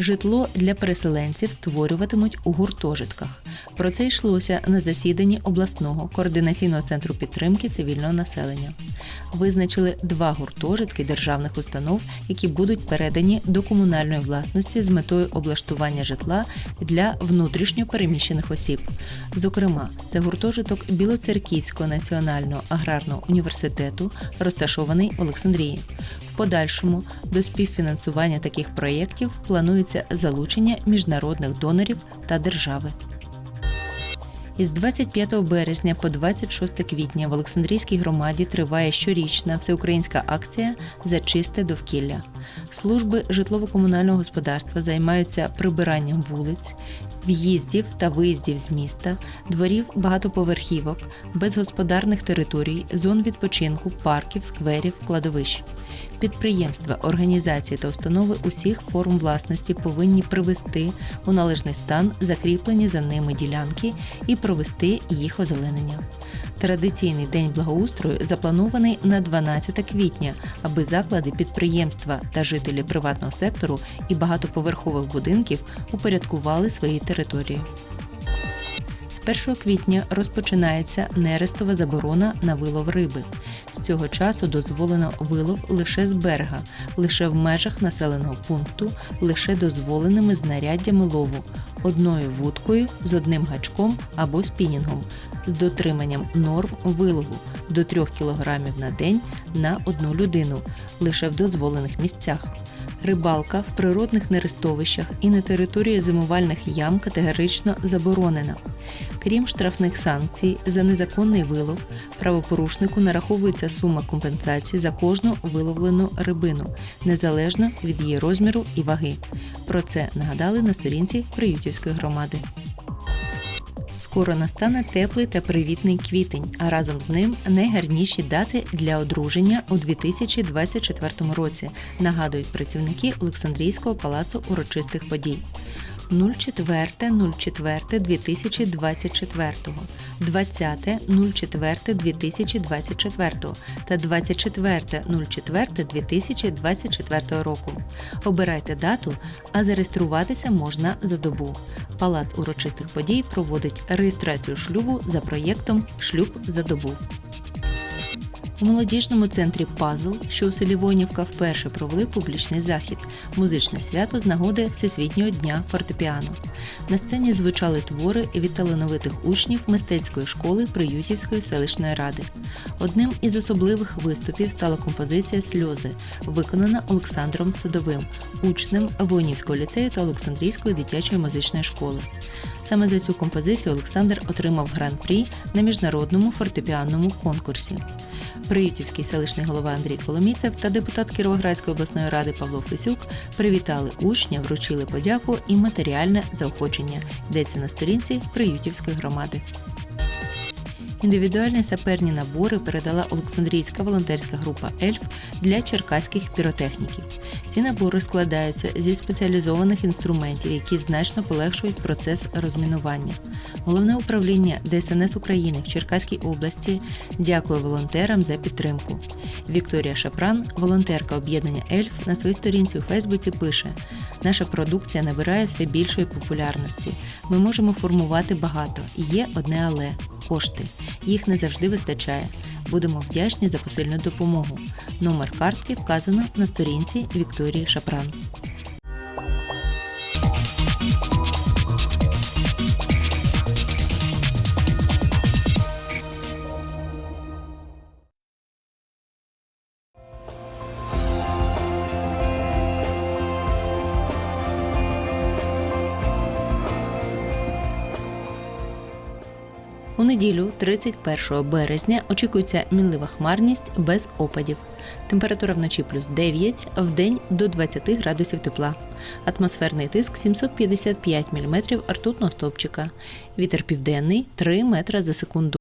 Житло для переселенців створюватимуть у гуртожитках. Про це йшлося на засіданні обласного координаційного центру підтримки цивільного населення. Визначили два гуртожитки державних установ, які будуть передані до комунальної власності з метою облаштування житла для внутрішньо переміщених осіб. Зокрема, це гуртожиток Білоцерківського національного аграрного університету, розташований в Олександрії. Подальшому до співфінансування таких проєктів планується залучення міжнародних донорів та держави. Із 25 березня по 26 квітня в Олександрійській громаді триває щорічна всеукраїнська акція за чисте довкілля. Служби житлово-комунального господарства займаються прибиранням вулиць, в'їздів та виїздів з міста, дворів багатоповерхівок, безгосподарних територій, зон відпочинку, парків, скверів, кладовищ. Підприємства, організації та установи усіх форм власності повинні привести у належний стан закріплені за ними ділянки і провести їх озеленення. Традиційний день благоустрою запланований на 12 квітня, аби заклади, підприємства та жителі приватного сектору і багатоповерхових будинків упорядкували свої території. З 1 квітня розпочинається нерестова заборона на вилов риби. З цього часу дозволено вилов лише з берега, лише в межах населеного пункту, лише дозволеними знаряддями лову, одною вудкою з одним гачком або спінінгом, з дотриманням норм вилову до 3 кг на день на одну людину, лише в дозволених місцях. Рибалка в природних нерестовищах і на території зимувальних ям категорично заборонена. Крім штрафних санкцій за незаконний вилов, правопорушнику нараховується сума компенсації за кожну виловлену рибину, незалежно від її розміру і ваги. Про це нагадали на сторінці Приютівської громади. Скоро настане теплий та привітний квітень, а разом з ним найгарніші дати для одруження у 2024 році, нагадують працівники Олександрійського палацу урочистих подій. 04.04.2024, 20.04.2024 та 24.04.2024 року. Обирайте дату, а зареєструватися можна за добу. Палац урочистих подій проводить реєстрацію шлюбу за проєктом Шлюб за добу. У молодіжному центрі Пазл, що у селі Вонівка, вперше провели публічний захід музичне свято з нагоди Всесвітнього дня фортепіано. На сцені звучали твори від талановитих учнів мистецької школи Приютівської селищної ради. Одним із особливих виступів стала композиція Сльози, виконана Олександром Садовим, учнем Вонівського ліцею та Олександрійської дитячої музичної школи. Саме за цю композицію Олександр отримав гран-прі на міжнародному фортепіанному конкурсі. Приютівський селищний голова Андрій Коломійцев та депутат Кіровоградської обласної ради Павло Фесюк привітали учня, вручили подяку і матеріальне заохочення. Йдеться на сторінці Приютівської громади. Індивідуальні саперні набори передала Олександрійська волонтерська група Ельф для черкаських піротехніків. Ці набори складаються зі спеціалізованих інструментів, які значно полегшують процес розмінування. Головне управління ДСНС України в Черкаській області дякує волонтерам за підтримку. Вікторія Шапран, волонтерка об'єднання Ельф, на своїй сторінці у Фейсбуці пише: наша продукція набирає все більшої популярності. Ми можемо формувати багато. Є одне але кошти. Їх не завжди вистачає. Будемо вдячні за посильну допомогу. Номер картки вказано на сторінці Вікторії Шапран. У неділю, 31 березня, очікується мінлива хмарність без опадів. Температура вночі плюс 9, в день до 20 градусів тепла. Атмосферний тиск 755 мм ртутного стовпчика. Вітер південний 3 метра за секунду.